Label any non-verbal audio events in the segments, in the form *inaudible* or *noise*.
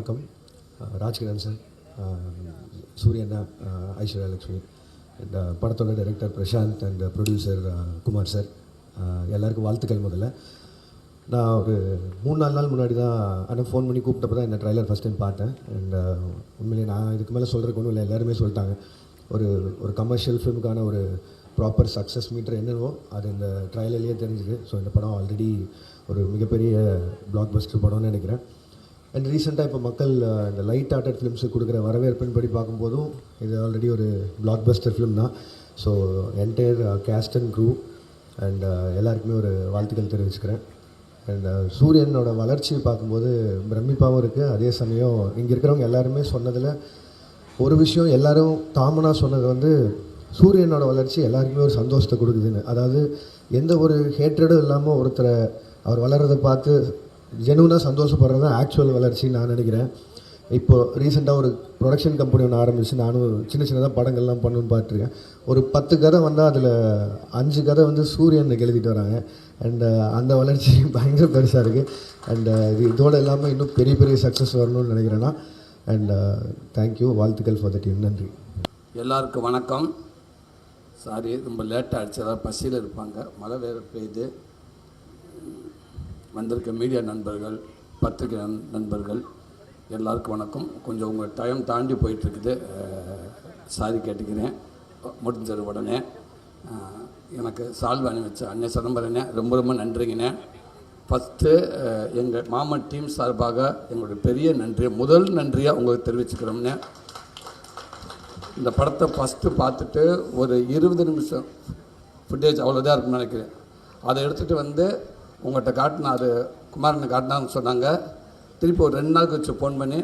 வணக்கம். ராஜ்கிரண் சார். சூரியண்ணா ஐஸ்வர்யா லக்ஷ்மி அண்ட் படத்தோட director Prashanth and producer Kumar sir. எல்லாருக்கும் வாழ்த்துக்கள் முதல்ல. நான் ஒரு மூணு நாலு நாள் முன்னாடி தான் ஆனால் ஃபோன் பண்ணி கூப்பிட்டப்ப தான் இந்த ட்ரைலர் ஃபஸ்ட் டைம் பார்த்தேன். அண்ட் உண்மையிலே நான் இதுக்கு மேலே சொல்கிறதுக்கு ஒன்றும் இல்லை எல்லாருமே சொல்லிட்டாங்க. ஒரு ஒரு கமர்ஷியல் ஃபிலிமுக்கான ஒரு ப்ராப்பர் சக்ஸஸ் மீட்டர் என்னவோ அது இந்த ட்ரையலர்லேயே தெரிஞ்சுது. ஸோ இந்த படம் ஆல்ரெடி ஒரு மிகப்பெரிய பிளாக் பஸ்டர் படம்னு நினைக்கிறேன். அண்ட் ரீசெண்டாக இப்போ மக்கள் இந்த லைட் ஆர்டட் ஃபிலிம்ஸுக்கு கொடுக்குற வரவேற்பின் படி பார்க்கும்போதும் இது ஆல்ரெடி ஒரு பிளாக் பஸ்டர் ஃபிலிம் தான் so entire cast and crew and எல்லாருக்குமே ஒரு வாழ்த்துக்கள் தெரிவிச்சுக்கிறேன். அண்ட் சூரியனோட வளர்ச்சி பார்க்கும்போது பிரமிப்பாகவும் இருக்குது அதே சமயம் இங்கே இருக்கிறவங்க எல்லாருமே சொன்னதில் ஒரு விஷயம் எல்லோரும் காமனாக சொன்னது வந்து சூரியனோட வளர்ச்சி எல்லாருக்குமே ஒரு சந்தோஷத்தை கொடுக்குதுன்னு. அதாவது எந்த ஒரு ஹேட்ரடும் இல்லாமல் ஒருத்தரை அவர் வளர்றதை பார்த்து ஜெனுவனாக சந்தோஷப்படுறது தான் ஆக்சுவல் வளர்ச்சின்னு நான் நினைக்கிறேன். இப்போது ரீசெண்டாக ஒரு ப்ரொடக்ஷன் கம்பெனி ஒன்று ஆரம்பிச்சு நானும் சின்ன சின்னதாக படங்கள்லாம் பண்ணணும்னு பார்த்துருக்கேன். ஒரு பத்து கதை வந்தால் அதில் அஞ்சு கதை வந்து சூரியனுக்கு எழுதிட்டு வராங்க. அண்ட் அந்த வளர்ச்சி *laughs* பயங்கர பெருசாக இருக்குது அண்டு இது இதோட இல்லாமல் இன்னும் பெரிய பெரிய சக்ஸஸ் வரணும்னு நினைக்கிறேன்னா அண்ட் தேங்க்யூ வாழ்த்துக்கள் ஃபார் த டீம் நன்றி. எல்லாருக்கும் வணக்கம். சாரி ரொம்ப லேட்டாக ஆகிடுச்சு அதாவது பசியில் இருப்பாங்க. மழை வேறு பெய்யுது. வந்திருக்க மீடியா நண்பர்கள் பத்திரிகை நண்- நண்பர்கள் எல்லாருக்கும் வணக்கம். கொஞ்சம் உங்கள் டைம் தாண்டி போயிட்டுருக்குது. சாரி கேட்டுக்கிறேன். முடிஞ்சது உடனே. எனக்கு சால்வ் அனுப்பிச்ச அன்னை சிதம்பரனே ரொம்ப ரொம்ப நன்றிங்கண்ணே. ஃபஸ்ட்டு எங்கள் மாமன் டீம் சார்பாக எங்களுடைய பெரிய நன்றியை முதல் நன்றியாக உங்களுக்கு தெரிவிச்சுக்கிறோம்னே இந்த படத்தை ஃபஸ்ட்டு பார்த்துட்டு ஒரு இருபது நிமிஷம் ஃபுட்டேஜ் அவ்வளோதான் இருக்கும்னு நினைக்கிறேன். அதை எடுத்துகிட்டு வந்து உங்கள்கிட்ட காட்டினா அது குமாரனை காட்டினான்னு சொன்னாங்க. திருப்பி ஒரு ரெண்டு நாள் கழிச்சு ஃபோன் பண்ணி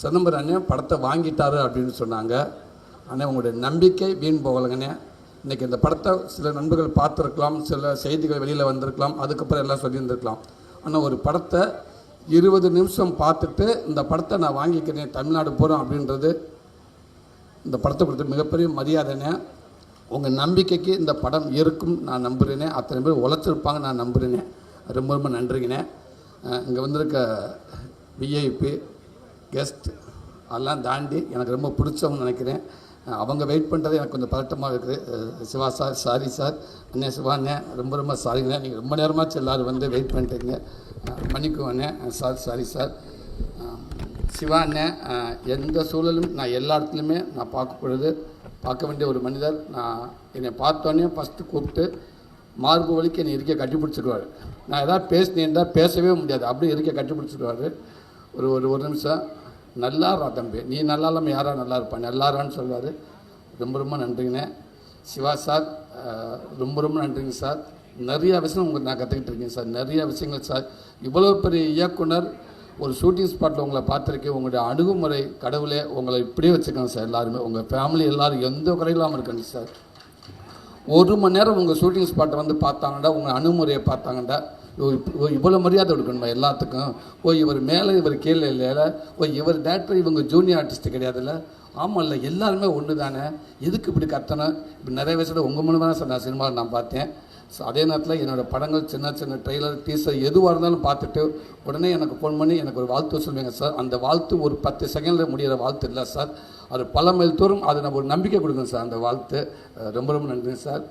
சிதம்பரம் அண்ணே படத்தை வாங்கிட்டாரு அப்படின்னு சொன்னாங்க. அண்ணே உங்களுடைய நம்பிக்கை வீண் போகலைங்கண்ணே. இன்றைக்கி இந்த படத்தை சில நண்பர்கள் பார்த்துருக்கலாம் சில செய்திகள் வெளியில் வந்திருக்கலாம் அதுக்கப்புறம் எல்லாம் சொல்லியிருந்துருக்கலாம். ஆனால் ஒரு படத்தை இருபது நிமிஷம் பார்த்துட்டு இந்த படத்தை நான் வாங்கிக்கிறேன் தமிழ்நாடு போகிறோம் அப்படின்றது இந்த படத்தை கொடுத்த மிகப்பெரிய மரியாதைனே உங்கள் நம்பிக்கைக்கு இந்த படம் இருக்கும் நான் நம்புகிறேனே அத்தனை பேர் உழைச்சிருப்பாங்க நான் நம்புகிறேனே ரொம்ப ரொம்ப நன்றிங்கண்ணே இங்கே வந்திருக்க விஐபி கெஸ்ட் அதெல்லாம் தாண்டி எனக்கு ரொம்ப பிடிச்சவங்க நினைக்கிறேன். அவங்க வெயிட் பண்ணுறது எனக்கு கொஞ்சம் பதட்டமாக இருக்குது. சிவா சார் சாரி சார் அண்ணே சிவா அண்ணே ரொம்ப ரொம்ப சாரிங்கண்ணே நீங்கள் ரொம்ப நேரமாக எல்லோரும் வந்து வெயிட் பண்ணிட்டீங்க அஹ் அண்ணே. சார் சாரி சார் சிவாண்ணே சிவா எந்த சூழலும் நான் எல்லா இடத்துலையுமே நான் பார்க்க பார்க்க வேண்டிய ஒரு மனிதர். நான் என்னை பார்த்தோன்னே ஃபஸ்ட்டு கூப்பிட்டு மார்பு வலிக்கு என்னை இருக்க கட்டிப்பிடிச்சிடுவார் நான் எதாவது பேசினேன்டா பேசவே முடியாது. அப்படியே இருக்க கட்டி ஒரு ஒரு ஒரு நிமிஷம். நல்லா தம்பி. நீ நல்லா இல்லாமல் யாரா நல்லா இருப்பா? நல்லாரான்னு சொல்லுவார். ரொம்ப ரொம்ப நன்றிங்கண்ணே. சிவா சார் ரொம்ப ரொம்ப நன்றிங்க சார். நிறைய விஷயம் உங்களுக்கு நான் கற்றுக்கிட்டு இருக்கேன் சார். நிறைய விஷயங்கள் சார். இவ்வளோ பெரிய இயக்குனர் ஒரு ஷூட்டிங் ஸ்பாட்டில் உங்களை பார்த்துருக்கேன். உங்களுடைய அணுகுமுறை கடவுளே உங்களை இப்படியே வச்சுக்கணும் சார் எல்லாருமே. உங்கள் ஃபேமிலி எல்லாரும் எந்த குறையில்லாமல் இருக்கணும் சார். ஒரு மணி நேரம் உங்கள் ஷூட்டிங் ஸ்பாட்டை வந்து பார்த்தாங்கடா உங்கள் அணுகுமுறையை பார்த்தாங்கடா இவ்வளோ மரியாதை கொடுக்கணுமா எல்லாத்துக்கும்? ஓ இவர் மேலே இவர் கீழே இல்லைல்ல ஓ இவர் டேரக்டர் இவங்க ஜூனியர் ஆர்டிஸ்ட் கிடையாதுல்ல? ஆமாம் இல்லை எல்லாருமே ஒன்று தானே எதுக்கு இப்படி கத்தணும்? இப்படி நிறைய வயசில் உங்கள் மூலமாக தான் சார் நான் சினிமாவில் நான் பார்த்தேன். ஸோ அதே நேரத்தில் என்னோடய படங்கள் சின்ன சின்ன ட்ரெய்லர் டீசர் எதுவாக இருந்தாலும் பார்த்துட்டு உடனே எனக்கு ஃபோன் பண்ணி எனக்கு ஒரு வாழ்த்து சொல்லுவீங்க சார். அந்த வாழ்த்து ஒரு பத்து செகண்டில் முடிகிற வாழ்த்து இல்லை சார். அது பல மைல் தோறும் அது நம்ம ஒரு நம்பிக்கை கொடுக்கணும் சார் அந்த வாழ்த்து. ரொம்ப ரொம்ப நன்றி சார்.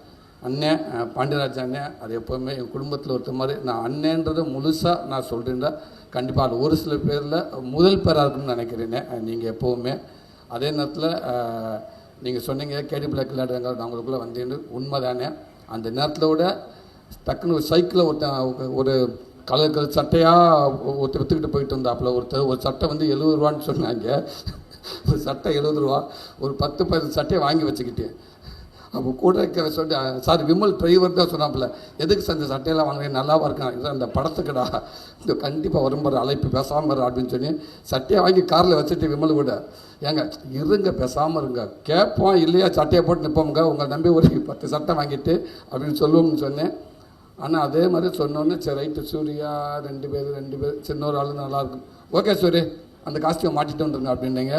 அண்ணன் பாண்டியராஜ் அண்ணன் அது எப்போவுமே என் குடும்பத்தில் ஒருத்த மாதிரி. நான் அண்ணன்றதை முழுசாக நான் சொல்கிறேன்டா கண்டிப்பாக அது ஒரு சில பேரில் முதல் பேராக இருக்குன்னு நினைக்கிறேனே. நீங்கள் எப்போவுமே. அதே நேரத்தில் நீங்கள் சொன்னீங்க கேடி பிளாக் விளையாடுறாங்க நான் உங்களுக்குள்ளே வந்தேன்னு. உண்மைதானே. அந்த நேரத்தில் விட டக்குன்னு ஒரு சைக்கிளில் ஒருத்தன் ஒரு கலர் கலர் சட்டையாக ஒருத்தர் விற்றுக்கிட்டு போயிட்டு இருந்தாப்புல. ஒருத்தர் ஒரு சட்டை வந்து எழுபது ரூபான்னு சொன்னாங்க. ஒரு சட்டை எழுபது ரூபா ஒரு பத்து பதினஞ்சு சட்டையை வாங்கி வச்சுக்கிட்டேன் அப்போ கூட இருக்கிற சொல்லி சார் விமல் டிரைவர் தான் சொன்னாப்புல எதுக்கு சார் இந்த சட்டையெல்லாம் வாங்குறேன் நல்லாவா இருக்கான் இல்லை அந்த படத்துக்குடா. இந்த கண்டிப்பாக வரும்போது அழைப்பு பேசாமல் இரு அப்படின்னு சொல்லி சட்டையை வாங்கி காரில் வச்சுட்டு விமல் கூட ஏங்க இருங்க பேசாமல் இருங்க. கேட்போம் இல்லையா? சட்டையை போட்டு நிற்போங்க உங்களை நம்பி ஒரு பத்து சட்டை வாங்கிட்டு அப்படின்னு சொல்லுவோம்னு சொன்னேன். ஆனால் அதே மாதிரி சொன்னோன்னே சரி ரைட்டு சூர்யா ரெண்டு பேர் ரெண்டு பேர் சின்ன ஒரு ஆளு நல்லாயிருக்கும் ஓகே சூரிய அந்த காஸ்டியூம் மாட்டிட்டு வந்துருங்க அப்படின்னீங்க.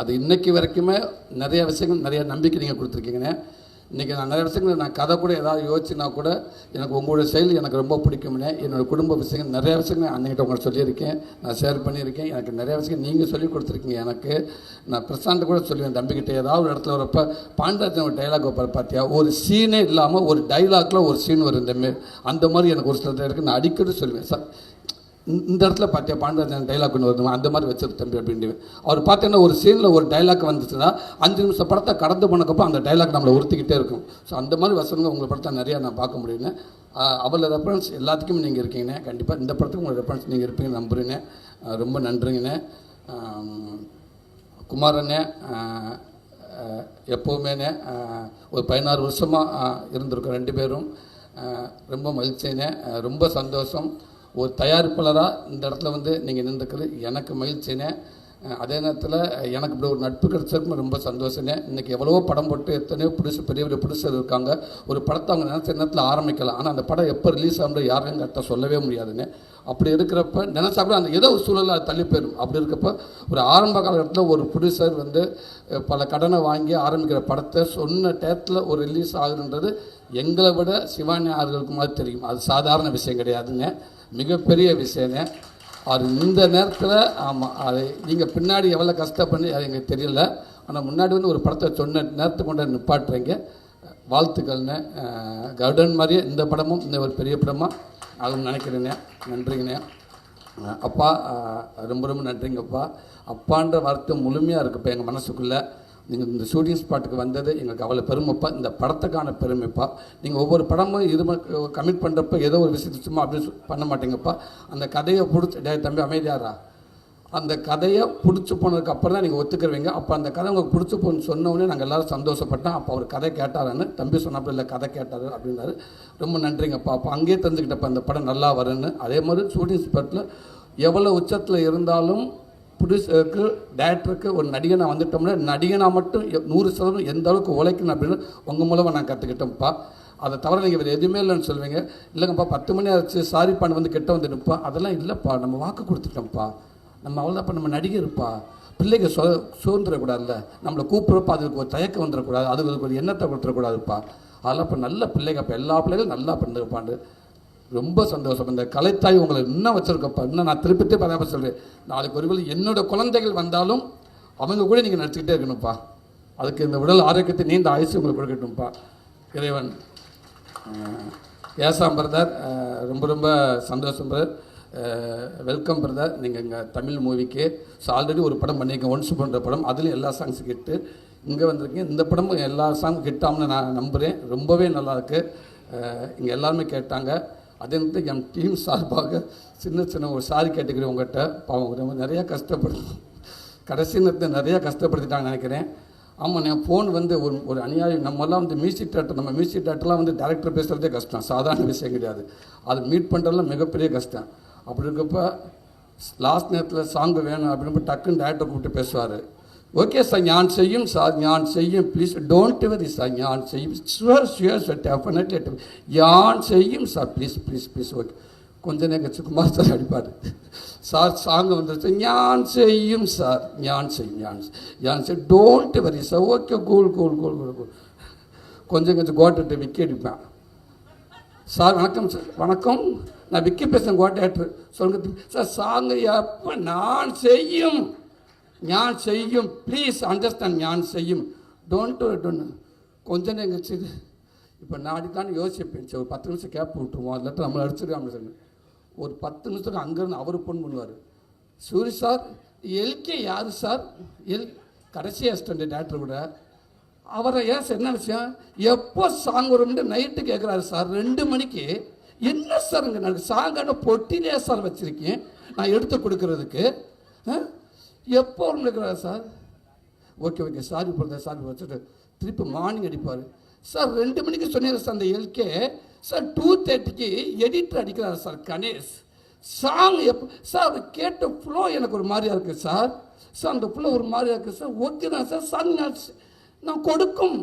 அது இன்னைக்கு வரைக்குமே நிறைய விஷயங்கள் நிறைய நம்பிக்கை நீங்கள் கொடுத்துருக்கீங்கண்ணே. இன்றைக்கி நான் நிறைய விஷயங்கள் நான் கதை கூட ஏதாவது யோசிச்சுனா கூட எனக்கு உங்களுடைய செயல் எனக்கு ரொம்ப பிடிக்கும்னே என்னோடய குடும்ப விஷயங்கள் நிறைய விஷயங்கள் அன்னைக்கிட்ட உங்களுக்கு சொல்லியிருக்கேன். நான் ஷேர் பண்ணியிருக்கேன். எனக்கு நிறைய விஷயம் நீங்கள் சொல்லி கொடுத்துருக்கீங்க எனக்கு. நான் பிரசாந்த் கூட சொல்லுவேன் தம்பிக்கிட்ட ஏதாவது ஒரு இடத்துல வரப்ப பாண்டராஜன் ஒரு டைலாக் வைப்பார் பார்த்தியா ஒரு சீனே இல்லாமல் ஒரு டைலாக்ல ஒரு சீன் வரும் இந்த மாரி அந்த மாதிரி எனக்கு ஒரு சில இருக்குது நான் அடிக்கடி சொல்லுவேன் சார் இந்த- இடத்துல பார்த்தியா பாண்டராஜன் டைலாக் ஒன்று வருது அந்த மாதிரி வச்சிரு தம்பி அப்படின்னு அவர் பார்த்தீங்கன்னா ஒரு சீனில் ஒரு டைலாக் வந்துச்சுன்னா அஞ்சு நிமிஷம் படத்தை கடந்து போனக்கப்போ அந்த டைலாக் நம்மளை உறுத்திக்கிட்டே இருக்கும். ஸோ அந்த மாதிரி வசனங்கள் உங்கள் படத்தை நிறையா நான் பார்க்க முடியுங்க அவளை ரெஃபரன்ஸ் எல்லாத்துக்கும் நீங்கள் இருக்கீங்கண்ணே கண்டிப்பாக இந்த படத்துக்கு உங்கள் ரெஃபரன்ஸ் நீங்கள் இருப்பீங்கன்னு நம்புறீங்க ரொம்ப நன்றிங்கண்ணே. குமாரண்ணே எப்போவுமேனே எப்போவுமேண்ணே ஒரு பதினாறு வருஷமாக இருந்திருக்கோம் ரெண்டு பேரும். ரொம்ப மகிழ்ச்சிண்ணே ரொம்ப சந்தோஷம். ஒரு தயாரிப்பாளராக இந்த இடத்துல வந்து நீங்கள் நின்றுக்கிறது எனக்கு மகிழ்ச்சினே அதே நேரத்தில் எனக்கு இப்படி ஒரு நட்பு கிடைச்சதுக்கு ரொம்ப சந்தோஷங்க இன்றைக்கி எவ்வளவோ படம் போட்டு எத்தனையோ புதுசு பெரிய பெரிய பிடிச்சது இருக்காங்க. ஒரு படத்தை அவங்க நினச்ச நேரத்தில் ஆரம்பிக்கலாம். ஆனால் அந்த படம் எப்போ ரிலீஸ் ஆகுறது யாரையும் கரெக்டாக சொல்லவே முடியாதுன்னு அப்படி இருக்கிறப்ப நினச்சா கூட அந்த ஏதோ ஒரு சூழலில் அது தள்ளி போயிடும். அப்படி இருக்கப்ப ஒரு ஆரம்ப காலகட்டத்தில் ஒரு ப்ரொடியூசர் வந்து பல கடனை வாங்கி ஆரம்பிக்கிற படத்தை சொன்ன டேத்தில் ஒரு ரிலீஸ் ஆகுதுன்றது எங்களை விட சிவானி ஆறுகளுக்கு மாதிரி தெரியும். அது சாதாரண விஷயம் கிடையாதுங்க. மிகப்பெரிய விஷயங்க. அது இந்த நேரத்தில் ஆமாம் அது நீங்கள் பின்னாடி எவ்வளோ கஷ்டப்பண்ணி அது எங்களுக்கு தெரியல. ஆனால் முன்னாடி வந்து ஒரு படத்தை சொன்ன நேரத்துக்கு கொண்டு நிப்பாட்டுறீங்க. வாழ்த்துக்கள்ண்ணே அஹ், கருடன் மாதிரியே இந்த படமும் இந்த ஒரு பெரிய படமாக ஆகும்னு நினைக்கிறேண்ணே நன்றிங்கண்ணே. அப்பா ரொம்ப ரொம்ப நன்றிங்கப்பா. அப்பான்ற வார்த்தை முழுமையாக இருக்குப்பா எங்கள் மனசுக்குள்ளே. நீங்கள் இந்த ஷூட்டிங் ஸ்பாட்டுக்கு வந்தது எங்களுக்கு அவ்வளோ பெருமைப்பா இந்த படத்துக்கான பெருமைப்பா. நீங்கள் ஒவ்வொரு படமும் இது கமிட் பண்ணுறப்ப ஏதோ ஒரு விஷயத்தை சும்மா அப்படி பண்ண மாட்டீங்கப்பா. அந்த கதையை பிடிச்சி டே தம்பி அமைதியாரா? அந்த கதையை பிடிச்சி போனதுக்கு அப்புறம் தான் நீங்கள் ஒத்துக்கிறவங்க. அப்போ அந்த கதை உங்களுக்கு பிடிச்சி போன்னு சொன்னோடனே நாங்கள் எல்லோரும் சந்தோஷப்பட்டோம். அப்போ அவர் கதை கேட்டாருன்னு தம்பி சொன்னப்போ இல்லை கதை கேட்டார் அப்படின்னாரு. ரொம்ப நன்றிங்கப்பா. அப்போ அங்கேயே தெரிஞ்சுக்கிட்டப்ப அந்த படம் நல்லா வரும்னு. அதே மாதிரி ஷூட்டிங் ஸ்பாட்டில் எவ்வளோ உச்சத்தில் இருந்தாலும் ப்ரொடியூசருக்கு டேரக்டருக்கு ஒரு நடிகனாக வந்துட்டோம்னா நடிகனாக மட்டும் நூறு சதவீதம் எந்த அளவுக்கு உழைக்கணும் அப்படின்னு உங்கள் மூலமாக நான் கற்றுக்கிட்டேன்ப்பா அதை தவிர நீங்கள் வேறு எதுவுமே இல்லைன்னு சொல்லுவீங்க. இல்லைங்கப்பா பத்து மணி ஆச்சு சாரி பண்ண வந்து கிட்ட வந்து அதெல்லாம் இல்லைப்பா நம்ம வாக்கு கொடுத்துட்டோம்ப்பா. நம்ம அவ்வளோதான்ப்பா நம்ம நடிகர்ப்பா. பிள்ளைங்க சொ சுதந்திரக்கூடாதுல்ல. நம்மளை கூப்பிட்றப்ப அதுக்கு ஒரு தயக்கம் வந்துடக்கூடாது. அதுக்கு ஒரு எண்ணத்தை கொடுத்துடக்கூடாதுப்பா. அதெல்லாம் இப்போ நல்ல பிள்ளைங்க இப்போ எல்லா பிள்ளைகளும் நல்லா பண்ணிருப்பாண்டு ரொம்ப சந்தோஷம். இந்த கலைத்தாய் உங்களை இன்னும் வச்சுருக்கப்பா. இன்னும் நான் திருப்பிட்டு பதாம சொல்கிறேன் நாளைக்கு ஒருவேளை என்னோட குழந்தைகள் வந்தாலும் அவங்க கூட நீங்கள் நடிச்சுக்கிட்டே இருக்கணும்ப்பா. அதுக்கு இந்த உடல் ஆரோக்கியத்தை நீண்ட ஆயுசு உங்களுக்கு கொடுக்கட்டும்ப்பா. இறைவன் ஏசாம் பிரதர் ரொம்ப ரொம்ப சந்தோஷம் பிரதர். Welcome brother. நீங்கள் இங்கே தமிழ் மூவிக்கு ஸோ ஆல்ரெடி ஒரு படம் பண்ணியிருக்கேன் ஒன்ஸ் பண்ணுற படம். அதுலேயும் எல்லா சாங்ஸும் கெட்டு இங்கே வந்திருக்கேன் இந்த படமும் எல்லா சாங் ஹிட்டாம்னு நான் நம்புகிறேன் ரொம்பவே நல்லாயிருக்கு இங்கே எல்லாருமே கேட்டாங்க. அதே நேரத்தில் என் டீம் சார்பாக சின்ன சின்ன ஒரு சாரி கேட்டுக்கிறேன் உங்கள்கிட்ட பாவம் ரொம்ப நிறையா கஷ்டப்படும் கடைசி நேரத்தில் நிறையா கஷ்டப்படுத்திட்டாங்க நினைக்கிறேன். ஆமாம் நான் ஃபோன் வந்து ஒரு ஒரு அநியாயம். நம்மலாம் வந்து மியூசிக் டேரக்டர் நம்ம மியூசிக் டேரக்டர்லாம் வந்து டேரக்டர் பேசுகிறதே கஷ்டம். சாதாரண விஷயம் கிடையாது. அது மீட் பண்ணுறதுலாம் மிகப்பெரிய கஷ்டம். அப்படி இருக்கப்போ லாஸ்ட் நேரத்தில் சாங் வேணும் அப்படின்னு டக்குன்னு டேரக்டர் கூப்பிட்டு பேசுவார். ஓகே சார் ஞான் செய்யும் சார் ஞான் செய்யும் ப்ளீஸ் டோன்ட் வெரி சார் ஞான் செய்யும் ஷுவர் ஷுவர் சார் டெஃபினெட்லி யான் செய்யும் sir please please please okay கொஞ்ச நேரம் கழிச்சு குமார் சார் அடிப்பார். சார் சாங் வந்துருச்சு. ஞான் செய்யும் சார் ஞான் செய்யும் ஞான் செய்- ஞான் செய்யும் don't worry sir okay cool cool cool cool cool கொஞ்சம் கொஞ்சம் கோட்டை விக்கி அடிப்பேன். சார் வணக்கம் சார் வணக்கம். நான் விக்கி பேசுகிறேன் கோட்டை சொல்லுங்க சார் சாங் எப்போ? நான் செய்யும் ஞான் செய்யும். ப்ளீஸ் அண்டர்ஸ்டாண்ட் ஞான் செய்யும். டோன்ட் டோன்ட் கொஞ்ச நேரம் கழிச்சு இப்போ நாடி தான் யோசிப்பேன். சரி ஒரு பத்து நிமிஷம் கேப் விட்டுருவோம் லெட்டர் நம்மளை அடிச்சிருக்காங்க சார் ஒரு பத்து நிமிஷத்துக்கு அங்கேருந்து அவர் ஃபோன் பண்ணுவார். சூரி சார் எல்கே யார் சார்? எல் கடைசி அசிஸ்டண்ட் டேரக்டர் கூட. அவரை ஏன் சார் என்ன விஷயம்? எப்போ சாங் வரும்னு நைட்டு கேட்குறாரு சார். ரெண்டு மணிக்கு. என்ன சார் இங்கே நான் சாங்கான பொட்டிலே சார் வச்சுருக்கேன். நான் எடுத்து கொடுக்கறதுக்கு. ஆ? எப்போ வரும்னு sir? Okay okay sorry brother sorry வச்சுட்டு திருப்பி மார்னிங் அடிப்பார். சார் ரெண்டு மணிக்கு சொன்னீங்க சார் அந்த எல்கே சார் டூ தேர்ட்டிக்கு எடிட்டர் அடிக்கிறாரு சார் கணேஷ். சாங் எப்போ சார் அதை கேட்ட ஃப்ளோ எனக்கு ஒரு மாதிரியாக இருக்குது சார். சார் அந்த ஃப்ளோ ஒரு மாதிரியா இருக்குது சார். ஓகே தான் சார். சாங் நான் நான் கொடுக்கும்.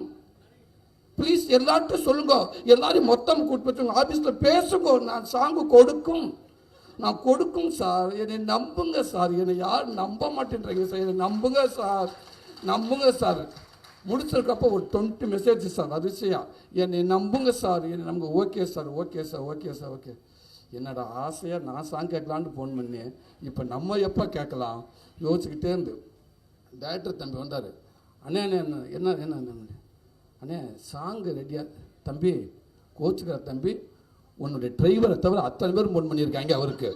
ப்ளீஸ் எல்லார்ட்டும் சொல்லுங்க. எல்லாரையும் மொத்தம் கூப்பிட்டு ஆஃபீஸில் பேசுங்க. நான் சாங்கு கொடுக்கும். நான் கொடுக்கும் சார் என்னை நம்புங்க சார். என்னை யார் நம்ப மாட்டேன்றீங்க சார்? என்னை நம்புங்க சார். நம்புங்க சார். முடிச்சிருக்கப்போ ஒரு டுவெண்ட்டி மெசேஜ் சார் அதிசயம் என்னை நம்புங்க சார். என்னை நம்புங்க. Okay sir okay sir okay sir okay என்னடா ஆசையாக நான் சாங் கேட்கலான்னு ஃபோன் பண்ணி இப்போ நம்ம எப்போ கேட்கலாம்? யோசிச்சுக்கிட்டே இருந்து. டேரக்டர் தம்பி வந்தார். அண்ணே அண்ணே என்ன என்ன என்ன அண்ணே சாங்கு ரெடியாக தம்பி கோச்சுக்கிற தம்பி உன்னுடைய டிரைவரை தவிர அத்தனை பேர் ஃபோன் பண்ணியிருக்காங்க அவருக்கு.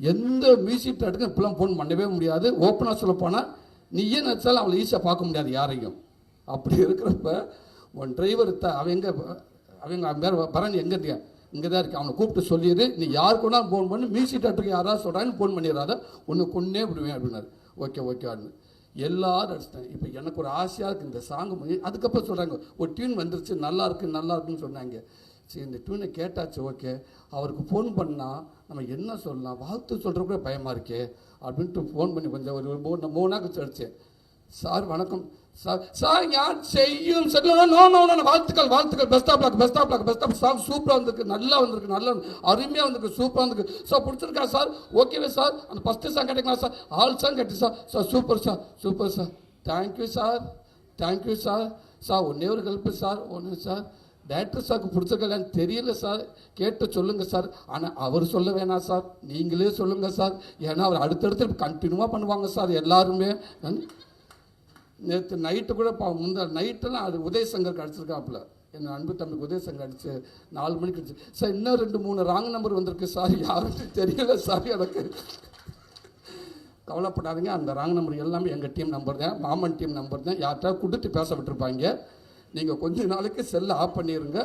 எந்த மியூசிக் டேரக்டருக்கும் இப்பெல்லாம் ஃபோன் பண்ணவே முடியாது. ஓப்பனாக சொல்லப்போனால் நீ ஏன் நினச்சாலும் அவளை ஈஸியாக பார்க்க முடியாது யாரையும். அப்படி இருக்கிறப்ப உன் டிரைவர் த அவன் எங்கே அவங்க வேறு பரணி எங்கே இருக்க இங்கே தான் இருக்கு அவனை கூப்பிட்டு சொல்லிடு. நீ யார் கூட ஃபோன் பண்ணி. மியூசிக் டேரக்டருக்கு யாராவது சொல்கிறாங்கன்னு ஃபோன் பண்ணிடுறாத ஒன்று கொன்னே விடுவேன் அப்படின்னாரு. ஓகே ஓகே அப்படின்னு. எல்லாரும் அடிச்சிட்டேன் இப்போ எனக்கு ஒரு ஆசையாக இருக்குது இந்த சாங் பண்ணி அதுக்கப்புறம் சொல்கிறாங்க ஒரு டியூன் வந்துருச்சு. நல்லா இருக்கு நல்லா இருக்குன்னு சொன்னாங்க. சரி இந்த டியூனை கேட்டாச்சு ஓகே அவருக்கு ஃபோன் பண்ணால் நம்ம என்ன சொல்லலாம்? வாழ்த்து சொல்கிற கூட பயமாக இருக்கே அப்படின்ட்டு ஃபோன் பண்ணி கொஞ்சம் ஒரு மூணு மூணு நாள் கழிச்சு சார் வணக்கம். சார் சார் யார் செய்யும்? சார் நோ நோ நோ வாழ்த்துக்கள் வாழ்த்துக்கள். Best of luck best of luck best of song சூப்பராக வந்திருக்கு நல்லா வந்திருக்கு நல்லா அருமையாக வந்திருக்கு சூப்பராக வந்திருக்கு. சார் பிடிச்சிருக்கா சார்? ஓகேவே சார். அந்த ஃபஸ்ட்டு சாங் கேட்டிங்களா சார்? ஆல் சாங் கட்டி sir. Sir super sir. Super sir. Thank you sir. Thank you sir. Sir ஒன்றே ஒரு ஹெல்ப்பு சார். ஒன்று சார். டேரக்டர் சாருக்கு பிடிச்சிருக்கலான்னு தெரியல சார். கேட்டு சொல்லுங்கள் சார். ஆனால் அவர் சொல்ல வேணாம் சார். நீங்களே சொல்லுங்கள் சார். ஏன்னா அவர் அடுத்தடுத்து கண்டினியூவாக பண்ணுவாங்க சார் எல்லாருமே. நேற்று நைட்டு கூட பா முந்தா நைட்டெல்லாம் அது உதயசங்கர் கிடச்சிருக்காப்புல. என் அன்பு தம்பிக்கு உதயசங்கர் அடிச்சு நாலு மணிக்கு அடிச்சு. சார் இன்னும் ரெண்டு மூணு ராங் நம்பர் வந்திருக்கு சார். யாருன்னு தெரியல சார் எனக்கு. கவலைப்படாதீங்க. அந்த ராங் நம்பர் எல்லாமே எங்கள் டீம் நம்பர் தான். மாமன் டீம் நம்பர் தான். யார்கிட்ட கொடுத்து பேச விட்டுருப்பாங்க. நீங்கள் கொஞ்ச நாளைக்கு செல்லை ஆஃப் பண்ணிடுங்க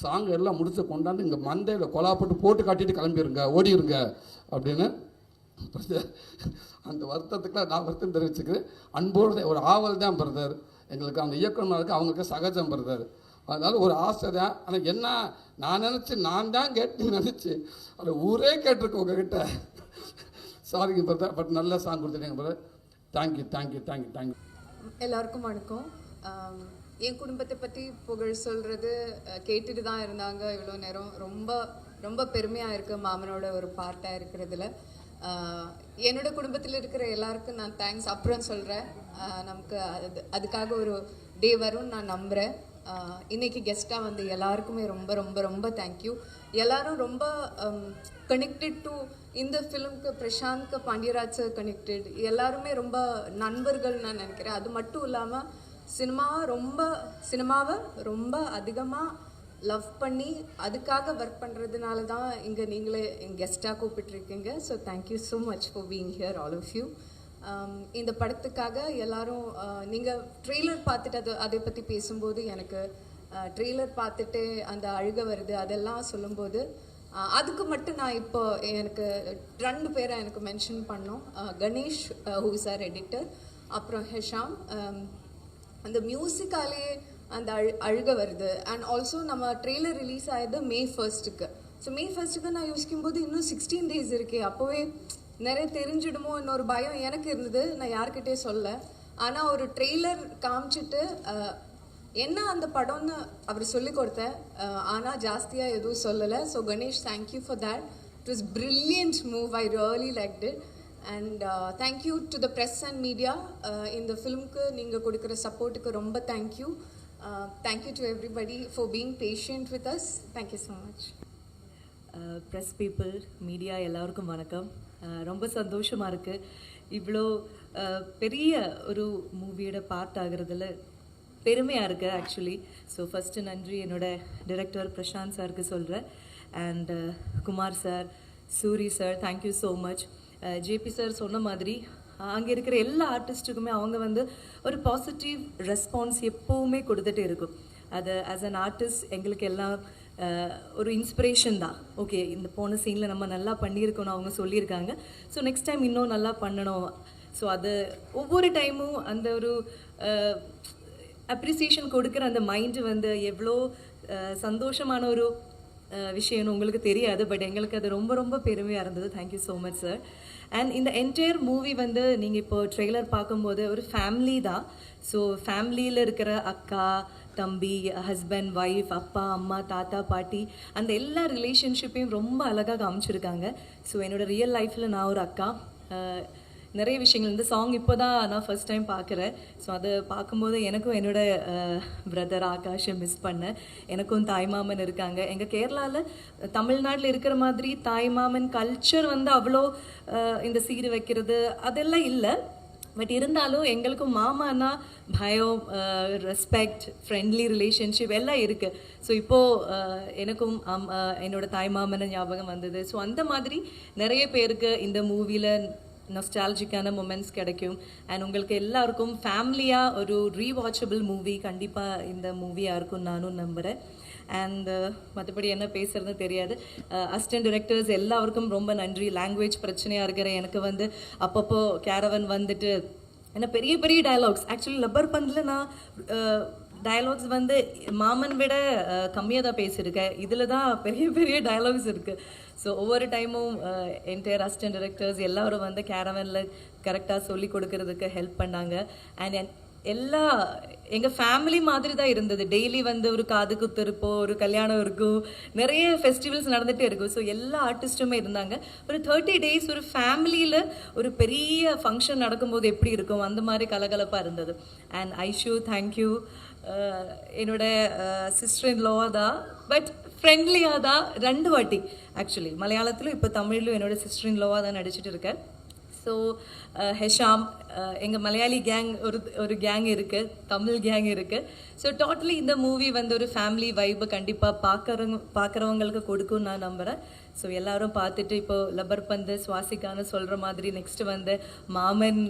சாங் எல்லாம் முடிச்சு கொண்டாந்து இங்கே மந்தையில் கொலாப்பட்டு போட்டு காட்டிட்டு கிளம்பிடுங்க ஓடிடுங்க அப்படின்னு அந்த வருத்தத்துக்குலாம் நான் வருத்தம் தெரிவிச்சுக்கிறேன். அன்போடு ஒரு ஆவல் தான் பிரதர். எங்களுக்கு அந்த இயக்குநருக்கு அவங்களுக்கு சகஜம் பிரதர். அதனால் ஒரு ஆசை தான். ஆனால் என்ன நான் நினச்சி நான் தான் கேட்டு நினச்சி அதில் ஊரே கேட்டிருக்கேன் உங்ககிட்ட. சாரிங்க பிரதர் பட் நல்ல சாங் கொடுத்துட்டீங்க brother thank you thank you thank you thank you எல்லாருக்கும் வணக்கம். என் குடும்பத்தை பற்றி புகழ் சொல்கிறது கேட்டுட்டு தான் இருந்தாங்க இவ்வளோ நேரம். ரொம்ப ரொம்ப பெருமையாக இருக்குது மாமனோட ஒரு பார்ட்டாக இருக்கிறதுல. என்னோட குடும்பத்தில் இருக்கிற எல்லாருக்கும் நான் தேங்க்ஸ் அப்புறம் சொல்கிறேன் நமக்கு அது அதுக்காக ஒரு டே வரும்னு நான் நம்புகிறேன் ஆஹ், இன்னைக்கு கெஸ்ட்டாக வந்து எல்லாருக்குமே ரொம்ப ரொம்ப ரொம்ப தேங்க்யூ எல்லாரும் ரொம்ப கனெக்டட் டு இந்த ஃபிலிம்க்கு பிரசாந்த்க்கு பாண்டியராஜ் கனெக்டட் எல்லாருமே ரொம்ப நண்பர்கள் நான் நினைக்கிறேன். அது மட்டும் இல்லாமல் சினிமாவை ரொம்ப சினிமாவை ரொம்ப அதிகமாக லவ் பண்ணி அதுக்காக ஒர்க் பண்ணுறதுனால தான் இங்கே நீங்களே கெஸ்ட்டாக கூப்பிட்டுருக்கீங்க. So thank you so much for being here all of you இந்த படத்துக்காக எல்லாரும் uh, நீங்கள் ட்ரெய்லர் பார்த்துட்டு அது அதை பற்றி பேசும்போது எனக்கு uh, ட்ரெய்லர் பார்த்துட்டு அந்த அழுக வருது அதெல்லாம் சொல்லும்போது uh, அதுக்கு மட்டும் நான் இப்போ எனக்கு ரெண்டு பேரை எனக்கு மென்ஷன் பண்ணோம். கணேஷ் ஹூஸ் ஆர் எடிட்டர் அப்புறம் ஹெஷாம் um, அந்த மியூசிக்காலே அந்த அழு அழுக வருது. அண்ட் ஆல்சோ நம்ம ட்ரெய்லர் ரிலீஸ் ஆயது மே ஃபர்ஸ்ட்டுக்கு ஸோ மே ஃபர்ஸ்ட்டுக்கு நான் யோசிக்கும் போது இன்னும் சிக்ஸ்டீன் டேஸ் இருக்கே. அப்போவே நிறைய தெரிஞ்சிடுமோ இன்னொரு பயம் எனக்கு இருந்தது. நான் யார்கிட்டே சொல்ல. ஆனால் ஒரு ட்ரெய்லர் காமிச்சிட்டு என்ன அந்த படம்னு அவர் சொல்லி கொடுத்தேன் ஆனால் ஜாஸ்தியாக எதுவும் சொல்லலை. So Ganesh thank you for that it was brilliant move I really like it and thank you to the press and media இந்த ஃபிலிம்க்கு நீங்கள் கொடுக்குற சப்போர்ட்டுக்கு ரொம்ப thank you thank you to everybody for being patient with us thank you so much press people media எல்லாருக்கும் வணக்கம் ரொம்ப சந்தோஷமாக இருக்குது இவ்வளோ பெரிய ஒரு மூவியோட பார்ட் ஆகுறதுல பெருமையாக இருக்குது ஆக்சுவலி ஸோ ஃபஸ்ட்டு நன்றி என்னோட டிரெக்டர் பிரசாந்த் சாருக்கு சொல்கிறேன் and Kumar sir Suri sir thank you so much JP sir சொன்ன மாதிரி அங்கே இருக்கிற எல்லா ஆர்டிஸ்ட்டுக்குமே அவங்க வந்து ஒரு பாசிட்டிவ் ரெஸ்பான்ஸ் எப்போவுமே கொடுத்துட்டே இருக்கும். அது ஆஸ் அன் ஆர்டிஸ்ட் எங்களுக்கு எல்லாம் ஒரு இன்ஸ்பிரேஷன் தான். ஓகே இந்த போன சீனில் நம்ம நல்லா பண்ணியிருக்கணும் அவங்க சொல்லியிருக்காங்க. ஸோ நெக்ஸ்ட் டைம் இன்னும் நல்லா பண்ணணும். ஸோ அது ஒவ்வொரு டைமும் அந்த ஒரு அப்ரிசியேஷன் கொடுக்குற அந்த மைண்டு வந்து எவ்வளோ சந்தோஷமான ஒரு விஷயம்னு உங்களுக்கு தெரியாது பட் எங்களுக்கு அது ரொம்ப ரொம்ப பெருமையாக இருந்தது. Thank you so much sir and இந்த என்டையர் மூவி வந்து நீங்கள் இப்போ ட்ரெய்லர் பார்க்கும்போது ஒரு ஃபேமிலி தான். ஸோ ஃபேமிலியில் இருக்கிற அக்கா தம்பி ஹஸ்பண்ட் ஒய்ஃப் அப்பா அம்மா தாத்தா பாட்டி அந்த எல்லா ரிலேஷன்ஷிப்பையும் ரொம்ப அழகாக காமிச்சிருக்காங்க. ஸோ என்னோட ரியல் லைஃப்பில் நான் ஒரு அக்கா. நிறைய விஷயங்கள் இந்த சாங் இப்போ தான் நான் ஃபர்ஸ்ட் டைம் பார்க்குறேன். ஸோ அதை பார்க்கும்போது எனக்கும் என்னோட பிரதர் ஆகாஷை மிஸ் பண்ணேன். எனக்கும் தாய்மாமன் இருக்காங்க. எங்கள் கேரளாவில் தமிழ்நாட்டில் இருக்கிற மாதிரி தாய்மாமன் கல்ச்சர் வந்து அவ்வளோ இந்த சீர் வைக்கிறது அதெல்லாம் இல்லை. பட் இருந்தாலும் எங்களுக்கும் மாமானா பயம் ரெஸ்பெக்ட் ஃப்ரெண்ட்லி ரிலேஷன்ஷிப் எல்லாம் இருக்குது ஸோ இப்போது எனக்கும் அம்- என்னோட தாய் ஞாபகம் வந்தது. ஸோ அந்த மாதிரி நிறைய பேருக்கு இந்த மூவியில் நொஸ்டாலஜிக்கான மொமெண்ட்ஸ் கிடைக்கும். அண்ட் உங்களுக்கு எல்லாருக்கும் ஃபேமிலியாக ஒரு ரீவாச்சபிள் மூவி கண்டிப்பாக இந்த மூவியாக இருக்கும் நானும் நம்புகிறேன் அண்ட் uh, மற்றபடி என்ன பேசுறது தெரியாது. Uh, அசிஸ்டன்ட் டிரெக்டர்ஸ் எல்லாருக்கும் ரொம்ப நன்றி. லாங்குவேஜ் பிரச்சனையாக இருக்கிற எனக்கு வந்து அப்பப்போ கேரவன் வந்துட்டு ஏன்னா பெரிய பெரிய டயலாக்ஸ் ஆக்சுவலி லப்பர் பந்தில் நான் uh, டயலாக்ஸ் வந்து மாமன் விட கம்மியாக தான் பேசியிருக்கேன் இதில் தான் பெரிய பெரிய டயலாக்ஸ் இருக்குது ஸோ ஒவ்வொரு டைமும் என்டையர் அசிஸ்டன்ட் டிரெக்டர்ஸ் எல்லோரும் வந்து கேரவனில் கரெக்டாக சொல்லி கொடுக்கறதுக்கு ஹெல்ப் பண்ணாங்க. அண்ட் எல்லா எங்கள் ஃபேமிலி மாதிரி தான் இருந்தது. டெய்லி வந்து ஒரு காது குத்து இருப்போம் ஒரு கல்யாணம் இருக்கும். நிறைய ஃபெஸ்டிவல்ஸ் நடந்துகிட்டே இருக்கும். ஸோ எல்லா ஆர்டிஸ்ட்டுமே இருந்தாங்க. ஒரு தேர்ட்டி டேஸ் ஒரு ஃபேமிலியில் ஒரு பெரிய ஃபங்க்ஷன் நடக்கும்போது எப்படி இருக்கும்? அந்த மாதிரி கலகலப்பாக இருந்தது. அண்ட் ஐஷு தேங்க்யூ Uh, என்னோட சிஸ்டர் இன் லோவா தான் பட் ஃப்ரெண்ட்லியாக தான் ரெண்டு வாட்டி. ஆக்சுவலி மலையாளத்திலும் இப்போ தமிழிலும் என்னோட சிஸ்டர் இன் லோவாக தான் நடிச்சிட்டு இருக்கேன். ஸோ ஹெஷாம் எங்கள் மலையாளி கேங் ஒரு ஒரு கேங் இருக்குது தமிழ் கேங் இருக்குது ஸோ டோட்டலி இந்த மூவி வந்து ஒரு ஃபேமிலி வைப்பு கண்டிப்பாக பார்க்குறவங்க பார்க்குறவங்களுக்கு கொடுக்கும் நான் நம்புகிறேன் ஸோ எல்லாரும் பார்த்துட்டு இப்போ லப்பர் பந்து சுவாசிகான்னு சொல்கிற மாதிரி நெக்ஸ்ட் வந்து மாமன்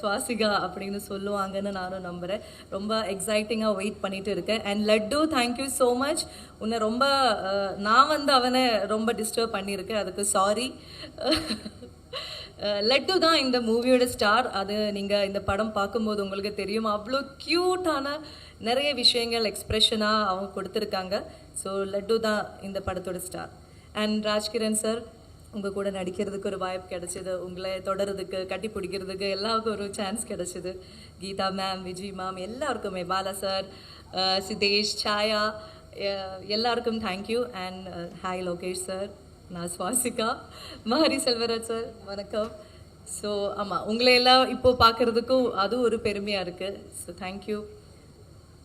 சுவாசிகா அப்படின்னு சொல்லுவாங்கன்னு நானும் நம்புகிறேன் ரொம்ப எக்ஸைட்டிங்காக வெயிட் பண்ணிட்டு இருக்கேன். And Laddu thank you so much உன்னை ரொம்ப நான் வந்து அவனை ரொம்ப டிஸ்டர்ப் பண்ணியிருக்கேன். அதுக்கு சாரி *laughs* லட்டு தான் இந்த மூவியோட ஸ்டார் அது நீங்கள் இந்த படம் பார்க்கும்போது உங்களுக்கு தெரியும். அவ்வளோ க்யூட்டான நிறைய விஷயங்கள் எக்ஸ்ப்ரெஷனாக அவங்க கொடுத்துருக்காங்க. ஸோ லட்டு தான் இந்த படத்தோட ஸ்டார் அண்ட் ராஜ்கிரண் சார் உங்கள் கூட நடிக்கிறதுக்கு ஒரு வாய்ப்பு கிடைச்சிது. உங்களை தொடர்றதுக்கு கட்டி பிடிக்கிறதுக்கு எல்லாருக்கும் ஒரு சான்ஸ் கிடைச்சிது. கீதா மேம் விஜய் மேம் எல்லாருக்குமே. பாலா சார் சிதேஷ் சாயா எல்லாருக்கும் thank you and hi Lokesh sir நான் சுவாசிகா. மாரி செல்வராஜ் சார் வணக்கம். ஸோ ஆமாம் உங்களை எல்லாம் இப்போ பார்க்குறதுக்கும் அதுவும் ஒரு பெருமையாக இருக்குது ஸோ தேங்க்யூ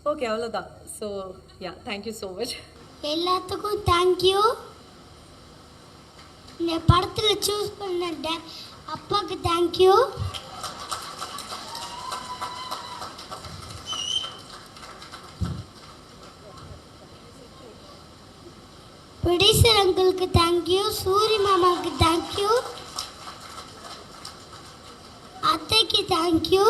ஓகே அவ்வளோதான் so yeah thank you so much எல்லாத்துக்கும் தேங்க்யூ இந்த படத்தில் சூஸ் பண்ண டே- அப்பாவுக்கு தேங்க்யூ ப்ரொடியூசர் அங்கிளுக்கு தேங்க்யூ சூரி மாமாவுக்கு தேங்க்யூ அத்தைக்கு தேங்க்யூ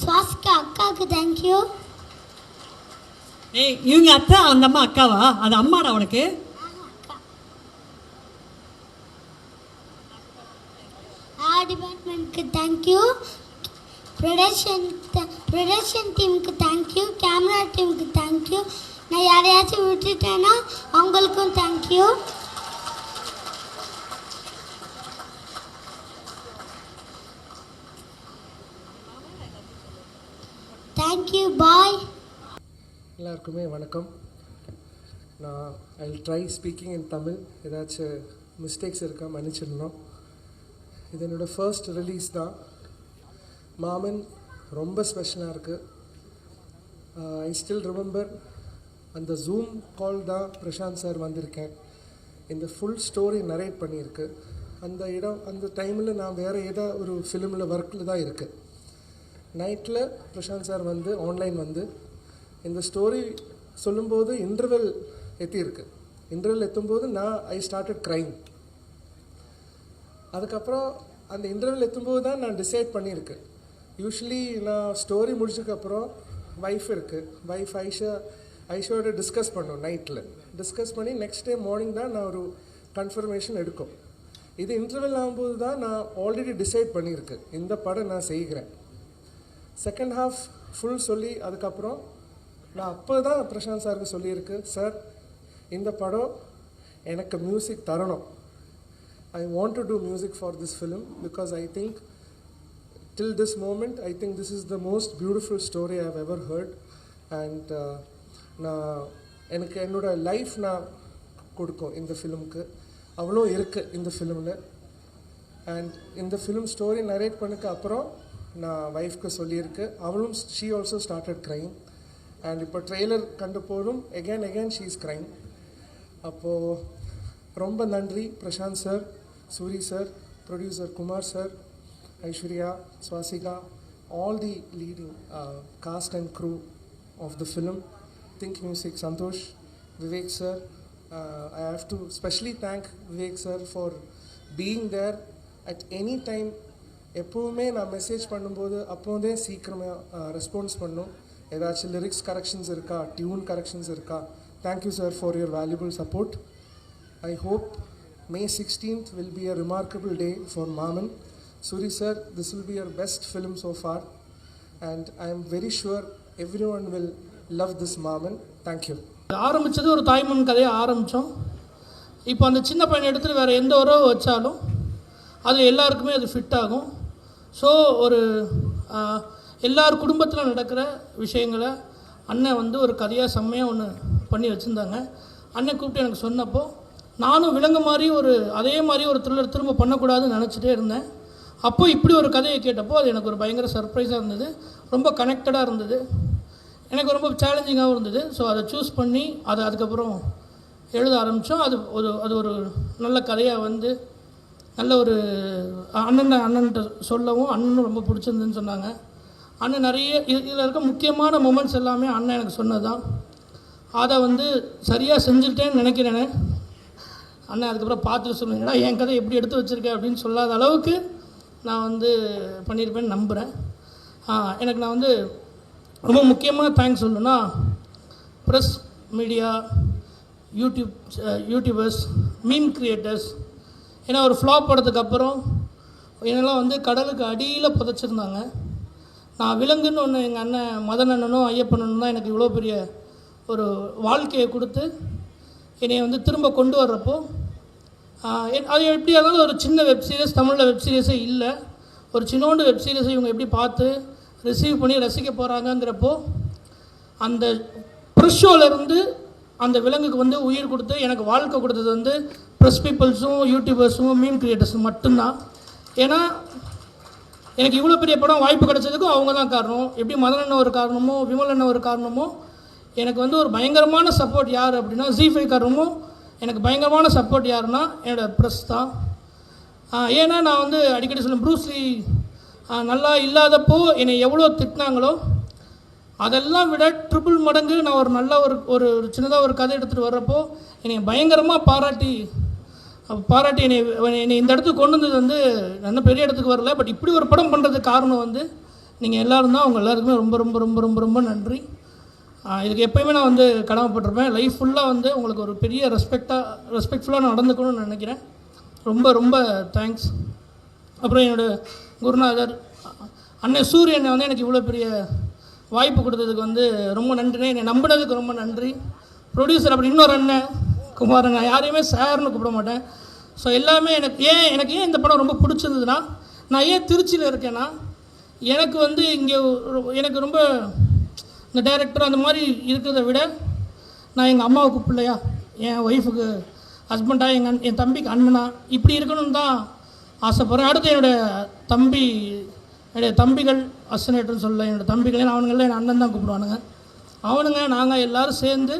சுவாசிகா அக்காவுக்கு தேங்க்யூ ஏய் இவங்க அத்தை அந்த அம்மா அக்காவா? அது அம்மாடா உனக்கு? ஆ டிபார்ட்மெண்ட்க்கு தேங்க்யூ ப்ரொடக்ஷன் ப்ரொடக்ஷன் டீமுக்கு தேங்க்யூ கேமரா டீமுக்கு தேங்க்யூ நான் யாரையாச்சும் விட்டுட்டேன்னா அவங்களுக்கும் தேங்க்யூ தேங்க்யூ பாய் எல்லாருக்குமே வணக்கம். நான் I try speaking in Tamil ஏதாச்சும் மிஸ்டேக்ஸ் இருக்கா மன்னிச்சிடணும். இது என்னோடய ஃபர்ஸ்ட் ரிலீஸ் தான். மாமன் ரொம்ப ஸ்பெஷலாக இருக்குது ஐ ஸ்டில் ரிமெம்பர் அந்த ஜூம் கால் தான் பிரசாந்த் சார் வந்திருக்கேன் இந்த ஃபுல் ஸ்டோரி நரேட் பண்ணியிருக்கு. அந்த இடம் அந்த டைமில் நான் வேறு ஏதோ ஒரு ஃபிலிமில் ஒர்க்கில் தான் இருக்குது நைட்டில் பிரசாந்த் சார் வந்து ஆன்லைன் வந்து இந்த ஸ்டோரி சொல்லும்போது இன்டர்வெல் எத்தியிருக்கு இன்டர்வெல் எத்தும்போது நான் ஐ ஸ்டார்டட் க்ரைம் அதுக்கப்புறம் அந்த இன்டர்வெல் எத்தும்போது தான் நான் டிசைட் பண்ணியிருக்கேன். யூஸ்வலி நான் ஸ்டோரி முடிச்சதுக்கப்புறம் ஒய்ஃப் இருக்குது ஒய்ஃப் ஐஷா ஐஷோட டிஸ்கஸ் பண்ணோம் நைட்டில் டிஸ்கஸ் பண்ணி நெக்ஸ்ட் டே மார்னிங் தான் நான் ஒரு கன்ஃபர்மேஷன் எடுக்கும். இது இன்டர்வெல் ஆகும்போது தான் நான் ஆல்ரெடி டிசைட் பண்ணியிருக்கேன் இந்த படம் நான் செய்கிறேன். செகண்ட் ஹாஃப் ஃபுல் சொல்லி அதுக்கப்புறம் நான் அப்போ தான் பிரசாந்த் சாருக்கு சொல்லியிருக்கு சார் இந்த படம் எனக்கு மியூசிக் தரணும். I want to do music for this film because I think till this moment I think this is the most beautiful story I have ever heard and நான் எனக்கு என்னோட லைஃப் நான் கொடுக்கும் இந்த ஃபிலிமுக்கு அவ்வளோ இருக்குது இந்த ஃபிலிமில் அண்ட் இந்த ஃபிலிம் ஸ்டோரி நரேட் பண்ணதுக்கு அப்புறம் நான் ஒய்ஃப்க்கு சொல்லியிருக்கு. அவளும் she also started crying and இப்போ ட்ரெய்லர் கண்டு போதும் again again she is crying அப்போது ரொம்ப நன்றி Prashanth sir Suri sir producer Kumar sir Aishwarya Swasika all the leading cast and crew of the film think music Santhosh Vivek sir I have to specially thank Vivek sir for being there at any time எப்போவுமே நான் message பண்ணும்போது அப்போதே சீக்கிரமாக response பண்ணும் ஏதாச்சும் lyrics corrections இருக்கா tune corrections இருக்கா thank you sir for your valuable support I hope May sixteenth will be a remarkable day for Maaman Suri sir this will be your best film so far and I am very sure every one will love this Maaman thank you ஆரம்பித்தது ஒரு தாய்மன் கதையை ஆரம்பித்தோம் இப்போ அந்த சின்ன பையனை எடுத்துகிட்டு வேறு எந்த உறவு வச்சாலும் அது எல்லாருக்குமே அது ஃபிட் ஆகும். ஸோ ஒரு எல்லார் குடும்பத்தில் நடக்கிற விஷயங்களை அண்ணன் வந்து ஒரு கதையாக செம்மையாக ஒன்று பண்ணி வச்சுருந்தாங்க. அண்ணன் கூப்பிட்டு எனக்கு சொன்னப்போ நானும் விலங்கு மாதிரி ஒரு அதே மாதிரி ஒரு த்ரில்லர் திரும்ப பண்ணக்கூடாதுன்னு நினச்சிட்டே இருந்தேன். அப்போது இப்படி ஒரு கதையை கேட்டப்போ அது எனக்கு ஒரு பயங்கர சர்ப்ரைஸாக இருந்தது. ரொம்ப கனெக்டடாக இருந்தது. எனக்கு ரொம்ப சேலஞ்சிங்காகவும் இருந்தது. ஸோ அதை சூஸ் பண்ணி அதை அதுக்கப்புறம் எழுத ஆரம்பித்தோம் அது ஒரு அது ஒரு நல்ல கதையாக வந்து நல்ல ஒரு அண்ணன் அண்ணன்ட்ட சொல்லவும் அண்ணனும் ரொம்ப பிடிச்சிருந்துன்னு சொன்னாங்க. அண்ணன் நிறைய இதில் இருக்க முக்கியமான மூமெண்ட்ஸ் எல்லாமே அண்ணன் எனக்கு சொன்னது தான் அதை வந்து சரியாக செஞ்சுட்டேன்னு நினைக்கிறேன். அண்ணன் அதுக்கப்புறம் பார்த்துட்டு சொல்லுங்கடா என் கதை எப்படி எடுத்து வச்சுருக்கேன் அப்படின்னு சொல்லாத அளவுக்கு நான் வந்து பண்ணியிருப்பேன்னு நம்புகிறேன் எனக்கு நான் வந்து ரொம்ப முக்கியமாக தேங்க்ஸ் சொல்லணும்னா press media YouTube YouTubers meme creators ஏன்னா ஒரு ஃப்ளாப் படத்துக்கு அப்புறம் என்னெல்லாம் வந்து கடலுக்கு அடியில் புதைச்சிருந்தாங்க. நான் விலங்குன்னு ஒன்று எங்கள் அண்ணன் மதன் அண்ணனும் ஐயப்பனும் தான் எனக்கு இவ்வளோ பெரிய ஒரு வாழ்க்கையை கொடுத்து என்னை வந்து திரும்ப கொண்டு வர்றப்போ அது எப்படி இருந்தாலும் ஒரு சின்ன வெப் சீரிஸ் தமிழில் வெப் சீரிஸே இல்லை. ஒரு சின்னோண்டு வெப் சீரிஸை இவங்க எப்படி பார்த்து ரிசீவ் பண்ணி ரசிக்க போகிறாங்கங்கிறப்போ அந்த ப்ரிஷோலேருந்து அந்த விலங்குக்கு வந்து உயிர் கொடுத்து எனக்கு வாழ்க்கை கொடுத்தது வந்து ப்ரெஸ் பீப்புள்ஸும் யூடியூபர்ஸும் மீன் கிரியேட்டர்ஸும் மட்டும்தான். ஏன்னா எனக்கு இவ்வளோ பெரிய படம் வாய்ப்பு கிடைச்சதுக்கும் அவங்க தான் காரணம். எப்படி மதன் அண்ணன் ஒரு காரணமோ விமல் அண்ணன் ஒரு காரணமோ எனக்கு வந்து ஒரு பயங்கரமான சப்போர்ட் யார் அப்படின்னா ஜி ஃபைவ் காரணமும் எனக்கு பயங்கரமான சப்போர்ட் யாருன்னா என்னோடய ப்ரெஸ் தான். ஏன்னா நான் வந்து அடிக்கடி சொல்லுவேன் ப்ரூஸ்லி நல்லா இல்லாதப்போ என்னை எவ்வளோ திட்டினாங்களோ அதெல்லாம் விட ட்ரிபிள் மடங்கு நான் ஒரு நல்ல ஒரு ஒரு சின்னதாக ஒரு கதை எடுத்துகிட்டு வர்றப்போ என்னை பயங்கரமாக பாராட்டி பாராட்டி என்னை என்னை இந்த இடத்துக்கு கொண்டு வந்தது வந்து நல்ல பெரிய இடத்துக்கு வரல பட் இப்படி ஒரு படம் பண்ணுறதுக்கு காரணம் வந்து நீங்கள் எல்லோரும் தான் அவங்க எல்லாருக்குமே ரொம்ப ரொம்ப ரொம்ப ரொம்ப ரொம்ப நன்றி. இதுக்கு எப்பயுமே நான் வந்து கடமைப்பட்டிருப்பேன். லைஃப் ஃபுல்லாக வந்து உங்களுக்கு ஒரு பெரிய ரெஸ்பெக்டாக ரெஸ்பெக்ட்ஃபுல்லாக நடந்துக்கணும்னு நினைக்கிறேன். ரொம்ப ரொம்ப தேங்க்ஸ் அப்புறம் என்னோடய குருநாதர் அண்ணன் சூரியனை வந்து எனக்கு இவ்வளோ பெரிய வாய்ப்பு கொடுத்ததுக்கு வந்து ரொம்ப நன்றினே என்னை நம்பினதுக்கு ரொம்ப நன்றி. ப்ரொடியூசர் அப்படி இன்னொரு அண்ணன் குமார் நான் யாரையுமே சார்னு கூப்பிட மாட்டேன். ஸோ எல்லாமே எனக்கு ஏன் எனக்கு ஏன் இந்த படம் ரொம்ப பிடிச்சிருந்ததுன்னா நான் ஏன் திருச்சியில் இருக்கேன்னா எனக்கு வந்து இங்கே எனக்கு ரொம்ப இந்த டைரக்டர் அந்த மாதிரி இருக்கிறத விட நான் எங்கள் அம்மாவுக்கு பிள்ளையா என் ஒய்ஃபுக்கு ஹஸ்பண்டாக எங்கள் என் தம்பிக்கு அண்ணனா இப்படி இருக்கணும் தான் ஆசைப்பட்றேன். அடுத்து என்னோடய தம்பி என்னுடைய தம்பிகள் அசனேட்டர்னு சொல்ல என்னோடய தம்பிகளே அவனுங்களே என் அண்ணன் தான் கூப்பிடுவானுங்க. அவனுங்க நாங்கள் எல்லோரும் சேர்ந்து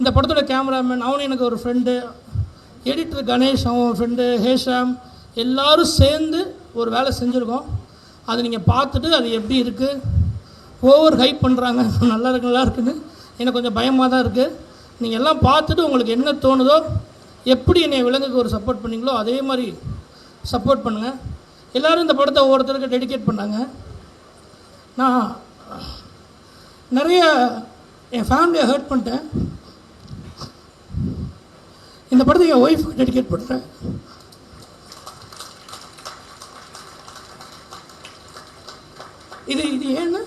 இந்த படத்தோட கேமராமேன் அவனும் எனக்கு ஒரு ஃப்ரெண்டு எடிட்டர் கணேஷ் அவன் ஃப்ரெண்டு ஹேஷாம் எல்லோரும் சேர்ந்து ஒரு வேலை செஞ்சுருக்கோம். அதை நீங்கள் பார்த்துட்டு அது எப்படி இருக்குது ஓவர் ஹைப் பண்ணுறாங்க *laughs* நல்லா இருக்கு நல்லா இருக்குன்னு எனக்கு கொஞ்சம் பயமாக தான் இருக்குது நீங்கள் எல்லாம் பார்த்துட்டு உங்களுக்கு என்ன தோணுதோ எப்படி என்னை விலங்குக்கு ஒரு சப்போர்ட் பண்ணீங்களோ அதே மாதிரி சப்போர்ட் பண்ணுங்கள் எல்லோரும் இந்த படத்தை ஒவ்வொருத்தருக்கு டெடிகேட் பண்ணாங்க. நான் நிறைய என் ஃபேமிலியை ஹர்ட் பண்ணிட்டேன். இந்த படத்தை என் ஒய்ஃபுக்கு டெடிகேட் பண்ணுறேன் இது இது ஏன்னு?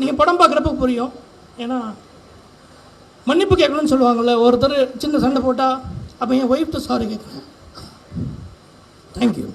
நீங்கள் படம் பார்க்குறப்ப புரியும். ஏன்னா மன்னிப்பு கேட்கணும்னு சொல்லுவாங்கள்ல ஒருத்தர் சின்ன சண்டை போட்டால் அப்போ என் ஒய்ஃப்ட்டு சாரி கேட்குறேன். தேங்க்யூ